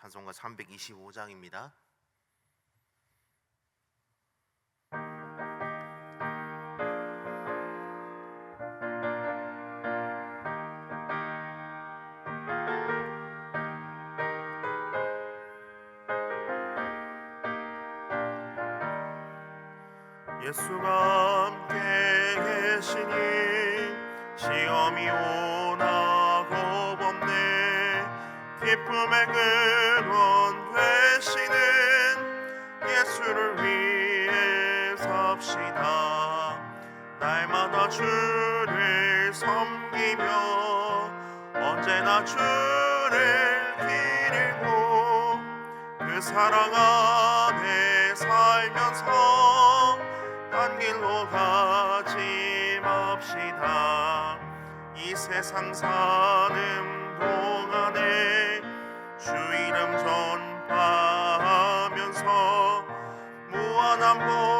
찬송가 325장입니다. 예수가 함께 계시니 시험이 오나 겁없네 기쁨의 근 삽시다. 날마다 주를 섬기며 언제나 주를 기리고 그 사랑 안에 살면서 딴 길로 가지 맙시다. 이 세상 사는 동안에 주 이름 전파하면서 무한한 복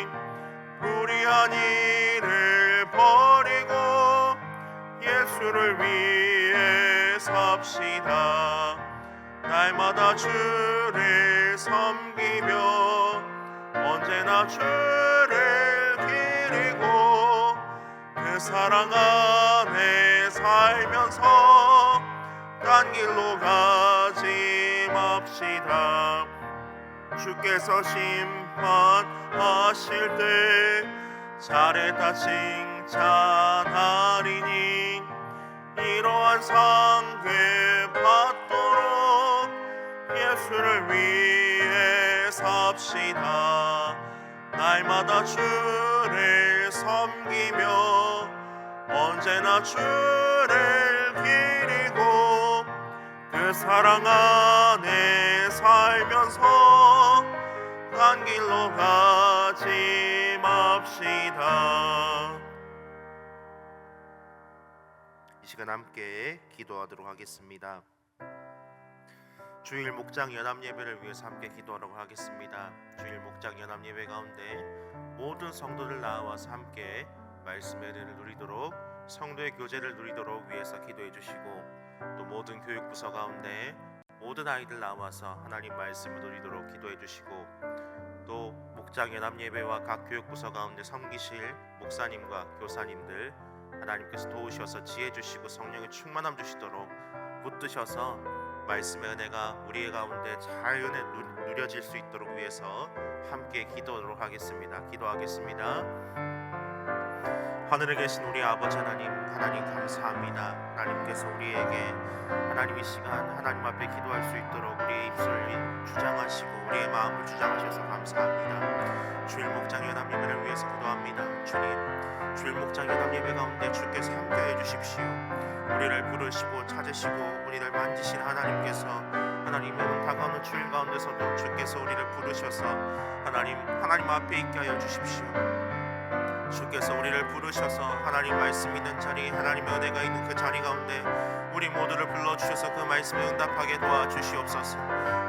불의한 일을 버리고 예수를 위해 삽시다. 날마다 주를 섬기며 언제나 주를 기리고 그 사랑 안에 살면서 딴 길로 가지 맙시다. 주께서 심판하실 때 잘했다 칭찬하리니 이러한 상계 받도록 예수를 위해 삽시다. 날마다 주를 섬기며 언제나 주를 기리고 그 사랑 안에 살면서 딴 길로 가지 맙시다. 이 시간 함께 기도하도록 하겠습니다. 주일 목장 연합 예배를 위해서 함께 기도하도록 하겠습니다. 주일 목장 연합 예배 가운데 모든 성도들 나와서 함께 말씀의 은혜를 누리도록 성도의 교제를 누리도록 위해서 기도해 주시고 또 모든 교육부서 가운데 모든 아이들 나와서 하나님 말씀을 누리도록 기도해 주시고 또 목장 연합 예배와 각 교육 부서 가운데 섬기실 목사님과 교사님들 하나님께서 도우셔서 지혜 주시고 성령의 충만함 주시도록 붙드셔서 말씀의 은혜가 우리의 가운데 잘 은혜 누- 누려질 수 있도록 위해서 함께 기도하도록 하겠습니다. 기도하겠습니다. 하늘에 계신 우리 아버지 하나님, 하나님 감사합니다. 하나님께서 우리에게 하나님 이 시간 하나님 앞에 기도할 수 있도록 우리의 입술을 주장하시고 우리의 마음을 주장하셔서 감사합니다. 주일 목장 연합 예배를 위해서 기도합니다. 주님, 주일 목장 연합 예배 가운데 주께서 함께해 주십시오. 우리를 부르시고 찾으시고 우리를 만지신 하나님께서 하나님의 온 다가오는 주일 가운데서도 주께서 우리를 부르셔서 하나님 하나님 앞에 있게 하여 주십시오. 주께서 우리를 부르셔서 하나님 말씀 있는 자리 하나님의 은혜가 있는 그 자리 가운데 우리 모두를 불러주셔서 그 말씀에 응답하게 도와주시옵소서.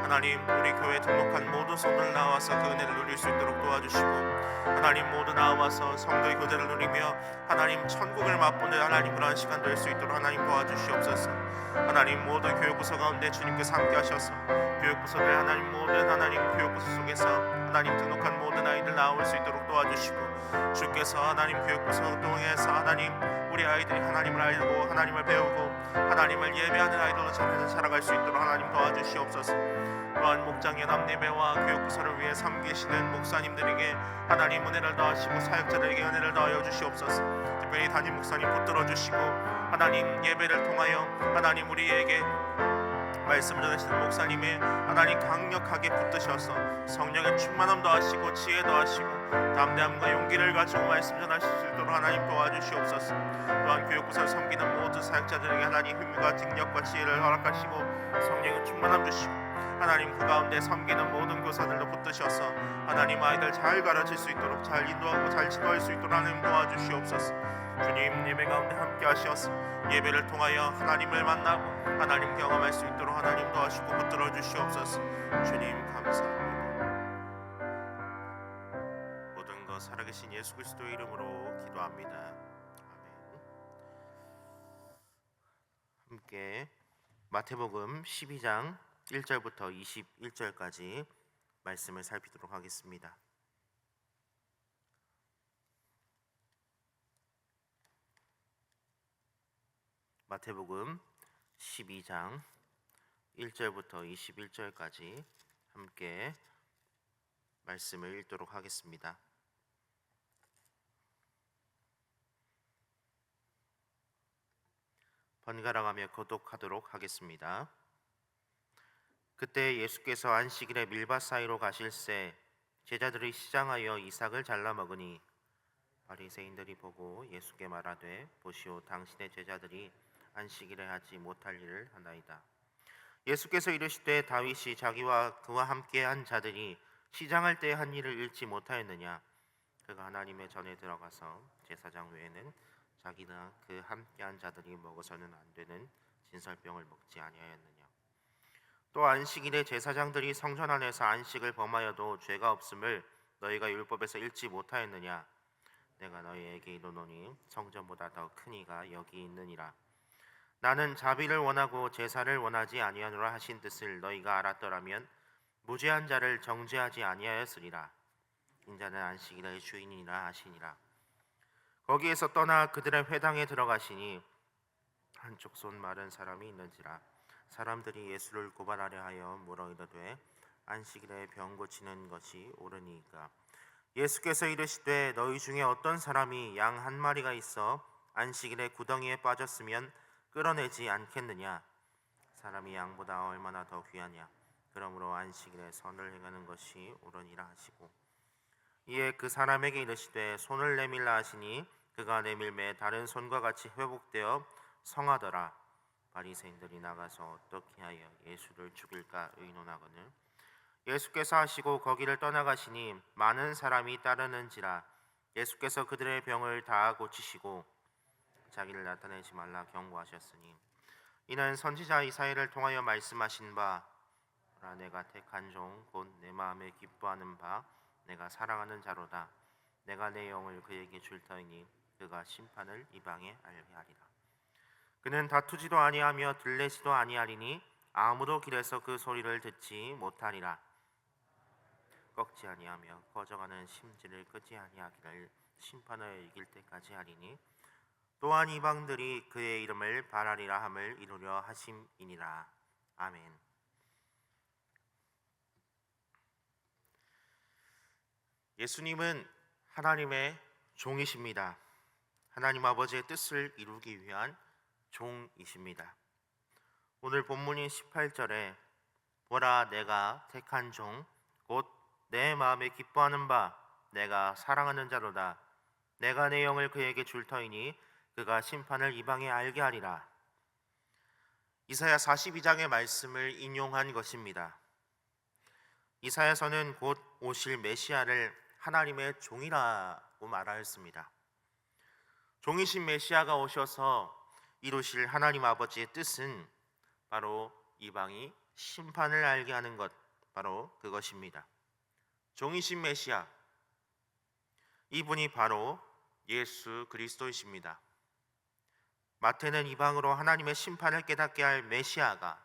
하나님 우리 교회 등록한 모든 성도들 나와서 그 은혜를 누릴 수 있도록 도와주시고 하나님 모두 나와서 성도의 교제를 누리며 하나님 천국을 맛보는 하나님 그러한 시간 될 수 있도록 하나님 도와주시옵소서. 하나님 모든 교육부서 가운데 주님께서 함께 하셔서 교육부서들 하나님 모든 하나님 교육부서 속에서 하나님 등록한 모든 아이들 나올 수 있도록 도와주시고 주께서 하나님 교육부서 통해서 하나님 우리 아이들이 하나님을 알고 하나님을 배우고 하나님을 예배하는 아이들로 잘 살아갈 수 있도록 하나님 도와주시옵소서. 또한 목장 연합 예배와 교육부서를 위해 섬기시는 목사님들에게 하나님 은혜를 더하시고 사역자들에게 은혜를 더하여 주시옵소서. 특별히 담임 목사님 붙들어 주시고 하나님 예배를 통하여 하나님 우리에게 말씀을 전하시는 목사님의 하나님 강력하게 붙드셔서 성령의 충만함 더하시고 지혜 더하시고 담대함과 용기를 가지고 말씀 전하실 수 있도록 하나님 도와주시옵소서. 또한 교육부서 섬기는 모든 사역자들에게 하나님 힘과 능력과 지혜를 허락하시고 성령의 충만함 주시고 하나님 그 가운데 섬기는 모든 교사들도 붙드셔서 하나님 아이들 잘 가르칠 수 있도록 잘 인도하고 잘 지도할 수 있도록 하나님 도와주시옵소서 주님 예배 가운데 함께 하시옵소서 예배를 통하여 하나님을 만나고 하나님 경험할 수 있도록 하나님 도와주시고 붙들어 주시옵소서. 주님 감사합니다. 모든 것 살아계신 예수 그리스도의 이름으로 기도합니다. 아멘. 함께 마태복음 12장 1절부터 21절까지 말씀을 살피도록 하겠습니다. 마태복음 12장 1절부터 21절까지 함께 말씀을 읽도록 하겠습니다. 번갈아가며 거독하도록 하겠습니다. 그때 예수께서 안식일에 밀밭 사이로 가실새 제자들이 시장하여 이삭을 잘라 먹으니 바리새인들이 보고 예수께 말하되 보시오 당신의 제자들이 안식일에 하지 못할 일을 하나이다. 예수께서 이르시되 다윗이 자기와 그와 함께 한 자들이 시장할 때 한 일을 잃지 못하였느냐? 그가 하나님의 전에 들어가서 제사장 외에는 자기나 그 함께 한 자들이 먹어서는 안 되는 진설병을 먹지 아니하였느냐? 또 안식일에 제사장들이 성전 안에서 안식을 범하여도 죄가 없음을 너희가 율법에서 읽지 못하였느냐? 내가 너희에게 이르노니 성전보다 더 큰 이가 여기 있느니라 나는 자비를 원하고 제사를 원하지 아니하노라 하신 뜻을 너희가 알았더라면 무죄한 자를 정죄하지 아니하였으리라. 인자는 안식일의 주인이라 하시니라. 거기에서 떠나 그들의 회당에 들어가시니 한쪽 손 마른 사람이 있는지라. 사람들이 예수를 고발하려 하여 물어 이르되 안식일에 병 고치는 것이 옳으니까. 예수께서 이르시되 너희 중에 어떤 사람이 양 한 마리가 있어 안식일에 구덩이에 빠졌으면 끌어내지 않겠느냐? 사람이 양보다 얼마나 더 귀하냐? 그러므로 안식일에 선을 행하는 것이 옳으니라 하시고 이에 그 사람에게 이르시되 손을 내밀라 하시니 그가 내밀매 다른 손과 같이 회복되어 성하더라. 바리새인들이 나가서 어떻게 하여 예수를 죽일까 의논하거늘 예수께서 하시고 거기를 떠나가시니 많은 사람이 따르는지라 예수께서 그들의 병을 다 고치시고 자기를 나타내지 말라 경고하셨으니 이는 선지자 이사야를 통하여 말씀하신 바라 내가 택한 종 곧 내 마음에 기뻐하는 바 내가 사랑하는 자로다. 내가 내 영을 그에게 줄 터이니 그가 심판을 이방에 알게 하리라. 그는 다투지도 아니하며 들레지도 아니하리니 아무도 길에서 그 소리를 듣지 못하리라. 꺾지 아니하며 거저가는 심지를 끄지 아니하기를 심판을 이길 때까지 하리니 또한 이방들이 그의 이름을 바라리라 함을 이루려 하심이니라 아멘 예수님은 하나님의 종이십니다. 하나님 아버지의 뜻을 이루기 위한 종이십니다. 오늘 본문인 18절에 보라 내가 택한 종 곧 내 마음에 기뻐하는 바 내가 사랑하는 자로다 내가 내 영을 그에게 줄 터이니 그가 심판을 이방에 알게 하리라 이사야 42장의 말씀을 인용한 것입니다. 이사야서는 곧 오실 메시아를 하나님의 종이라고 말하였습니다. 종이신 메시아가 오셔서 이루실 하나님 아버지의 뜻은 바로 이방이 심판을 알게 하는 것 바로 그것입니다. 종이신 메시아 이분이 바로 예수 그리스도이십니다. 마태는 이방으로 하나님의 심판을 깨닫게 할 메시아가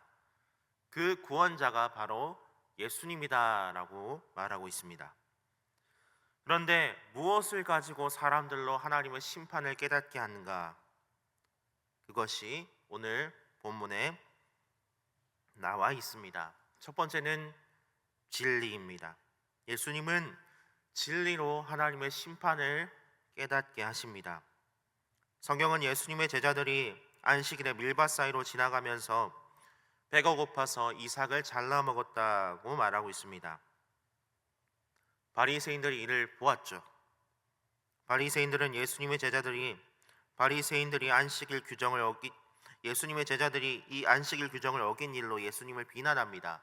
그 구원자가 바로 예수님이다라고 말하고 있습니다. 그런데 무엇을 가지고 사람들로 하나님의 심판을 깨닫게 하는가? 그것이 오늘 본문에 나와 있습니다. 첫 번째는 진리입니다. 예수님은 진리로 하나님의 심판을 깨닫게 하십니다. 성경은 예수님의 제자들이 안식일에 밀밭 사이로 지나가면서 배가 고파서 이삭을 잘라 먹었다고 말하고 있습니다. 바리새인들이 이를 보았죠. 바리새인들은 예수님의 제자들이 바리새인들이 안식일 규정을 어기 예수님의 제자들이 이 안식일 규정을 어긴 일로 예수님을 비난합니다.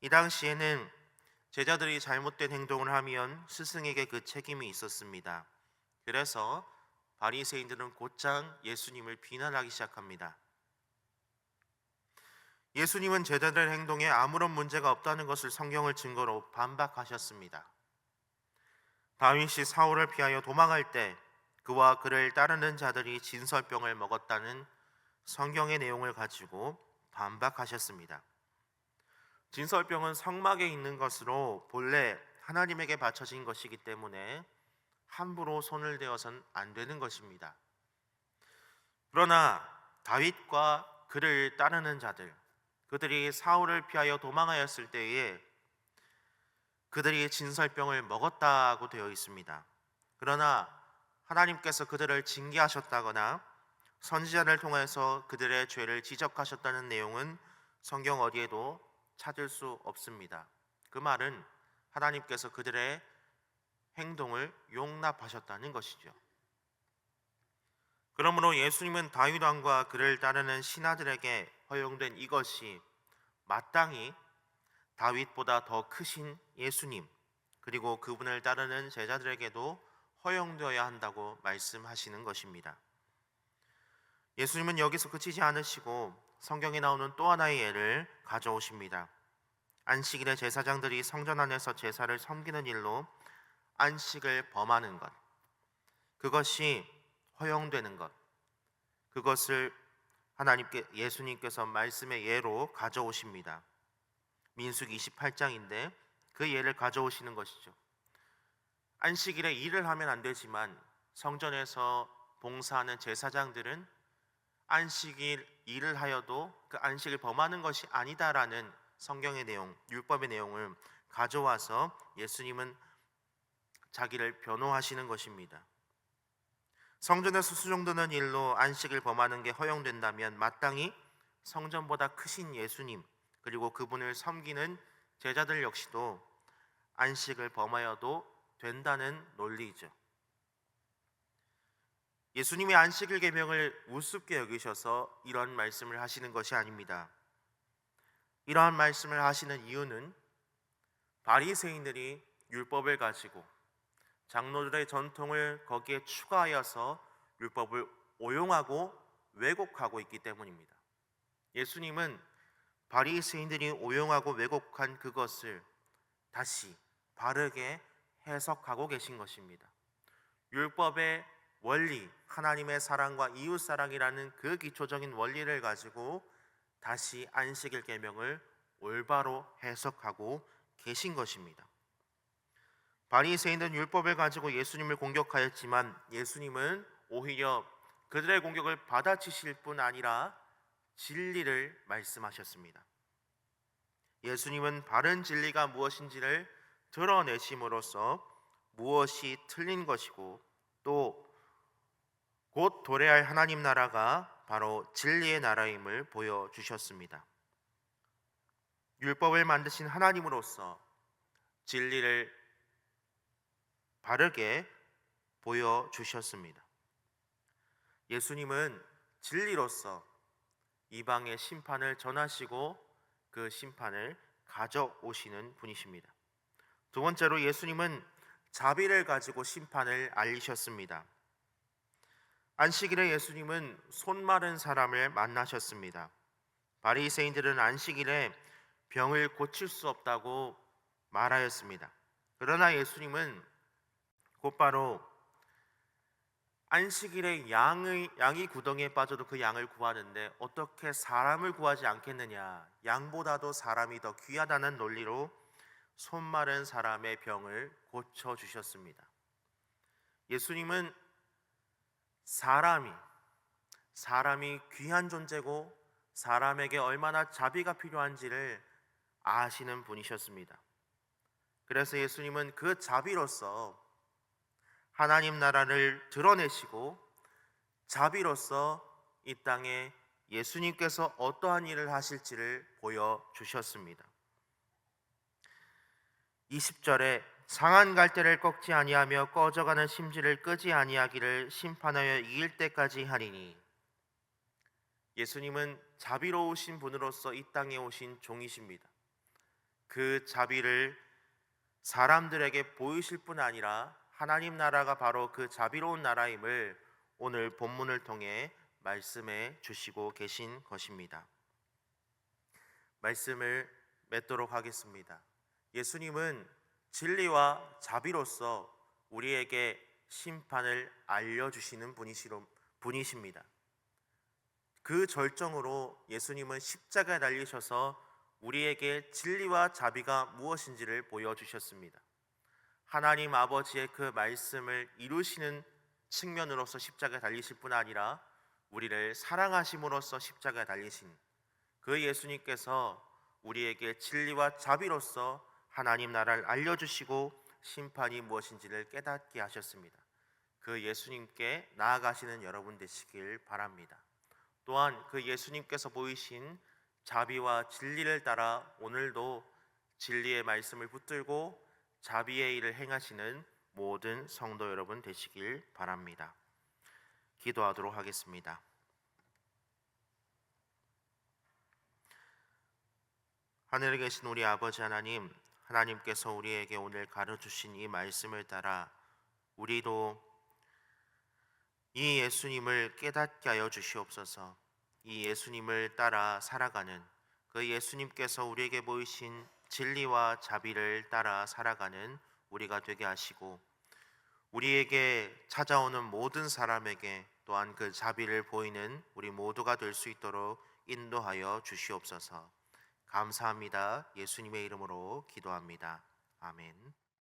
이 당시에는 제자들이 잘못된 행동을 하면 스승에게 그 책임이 있었습니다. 그래서 바리새인들은 곧장 예수님을 비난하기 시작합니다. 예수님은 제자들의 행동에 아무런 문제가 없다는 것을 성경을 증거로 반박하셨습니다. 다윗이 사울을 피하여 도망할 때 그와 그를 따르는 자들이 진설병을 먹었다는 성경의 내용을 가지고 반박하셨습니다. 진설병은 성막에 있는 것으로 본래 하나님에게 바쳐진 것이기 때문에 함부로 손을 대어선 안 되는 것입니다. 그러나 다윗과 그를 따르는 자들, 그들이 사울을 피하여 도망하였을 때에 그들이 진설병을 먹었다고 되어 있습니다. 그러나 하나님께서 그들을 징계하셨다거나 선지자를 통해서 그들의 죄를 지적하셨다는 내용은 성경 어디에도 찾을 수 없습니다. 그 말은 하나님께서 그들의 행동을 용납하셨다는 것이죠. 그러므로 예수님은 다윗 왕과 그를 따르는 신하들에게 허용된 이것이 마땅히 다윗보다 더 크신 예수님 그리고 그분을 따르는 제자들에게도 허용되어야 한다고 말씀하시는 것입니다. 예수님은 여기서 그치지 않으시고 성경에 나오는 또 하나의 예를 가져오십니다. 안식일에 제사장들이 성전 안에서 제사를 섬기는 일로 안식을 범하는 것, 그것이 허용되는 것, 그것을 하나님께 예수님께서 말씀의 예로 가져오십니다. 민숙 28장인데 그 예를 가져오시는 것이죠. 안식일에 일을 하면 안 되지만 성전에서 봉사하는 제사장들은 안식일 일을 하여도 그 안식을 범하는 것이 아니다라는 성경의 내용, 율법의 내용을 가져와서 예수님은 자기를 변호하시는 것입니다. 성전에서 수종드는 일로 안식을 범하는 게 허용된다면 마땅히 성전보다 크신 예수님 그리고 그분을 섬기는 제자들 역시도 안식을 범하여도 된다는 논리이죠. 예수님의 안식일 계명을 우습게 여기셔서 이런 말씀을 하시는 것이 아닙니다. 이러한 말씀을 하시는 이유는 바리새인들이 율법을 가지고 장로들의 전통을 거기에 추가하여서 율법을 오용하고 왜곡하고 있기 때문입니다. 예수님은 바리새인들이 오용하고 왜곡한 그것을 다시 바르게 해석하고 계신 것입니다. 율법의 원리, 하나님의 사랑과 이웃 사랑이라는 그 기초적인 원리를 가지고 다시 안식일 계명을 올바로 해석하고 계신 것입니다. 바리새인은 율법을 가지고 예수님을 공격하였지만 예수님은 오히려 그들의 공격을 받아치실 뿐 아니라 진리를 말씀하셨습니다. 예수님은 바른 진리가 무엇인지를 드러내심으로써 무엇이 틀린 것이고 또 곧 도래할 하나님 나라가 바로 진리의 나라임을 보여 주셨습니다. 율법을 만드신 하나님으로서 진리를 바르게 보여주셨습니다. 예수님은 진리로서 이방의 심판을 전하시고 그 심판을 가져오시는 분이십니다. 두 번째로 예수님은 자비를 가지고 심판을 알리셨습니다. 안식일에 예수님은 손 마른 사람을 만나셨습니다. 바리새인들은 안식일에 병을 고칠 수 없다고 말하였습니다. 그러나 예수님은 곧바로 안식일에 양의 양이 구덩이에 빠져도 그 양을 구하는데 어떻게 사람을 구하지 않겠느냐? 양보다도 사람이 더 귀하다는 논리로 손 마른 사람의 병을 고쳐 주셨습니다. 예수님은 사람이 사람이 귀한 존재고 사람에게 얼마나 자비가 필요한지를 아시는 분이셨습니다. 그래서 예수님은 그 자비로서 하나님 나라를 드러내시고 자비로서 이 땅에 예수님께서 어떠한 일을 하실지를 보여 주셨습니다. 20절에 상한 갈대를 꺾지 아니하며 꺼져가는 심지를 끄지 아니하기를 심판하여 이길 때까지 하리니 예수님은 자비로우신 분으로서 이 땅에 오신 종이십니다. 그 자비를 사람들에게 보이실 뿐 아니라 하나님 나라가 바로 그 자비로운 나라임을 오늘 본문을 통해 말씀해 주시고 계신 것입니다. 말씀을 맺도록 하겠습니다. 예수님은 진리와 자비로서 우리에게 심판을 알려주시는 분이십니다. 그 절정으로 예수님은 십자가에 달리셔서 우리에게 진리와 자비가 무엇인지를 보여주셨습니다. 하나님 아버지의 그 말씀을 이루시는 측면으로서 십자가에 달리실 뿐 아니라 우리를 사랑하심으로써 십자가에 달리신 그 예수님께서 우리에게 진리와 자비로서 하나님 나라를 알려주시고 심판이 무엇인지를 깨닫게 하셨습니다. 그 예수님께 나아가시는 여러분 되시길 바랍니다. 또한 그 예수님께서 보이신 자비와 진리를 따라 오늘도 진리의 말씀을 붙들고 자비의 일을 행하시는 모든 성도 여러분 되시길 바랍니다. 기도하도록 하겠습니다. 하늘에 계신 우리 아버지 하나님, 하나님께서 우리에게 오늘 가르쳐 주신 이 말씀을 따라 우리도 이 예수님을 깨닫게 하여 주시옵소서. 이 예수님을 따라 살아가는 그 예수님께서 우리에게 보이신 진리와 자비를 따라 살아가는 우리가 되게 하시고 우리에게 찾아오는 모든 사람에게 또한 그 자비를 보이는 우리 모두가 될 수 있도록 인도하여 주시옵소서. 감사합니다. 예수님의 이름으로 기도합니다. 아멘.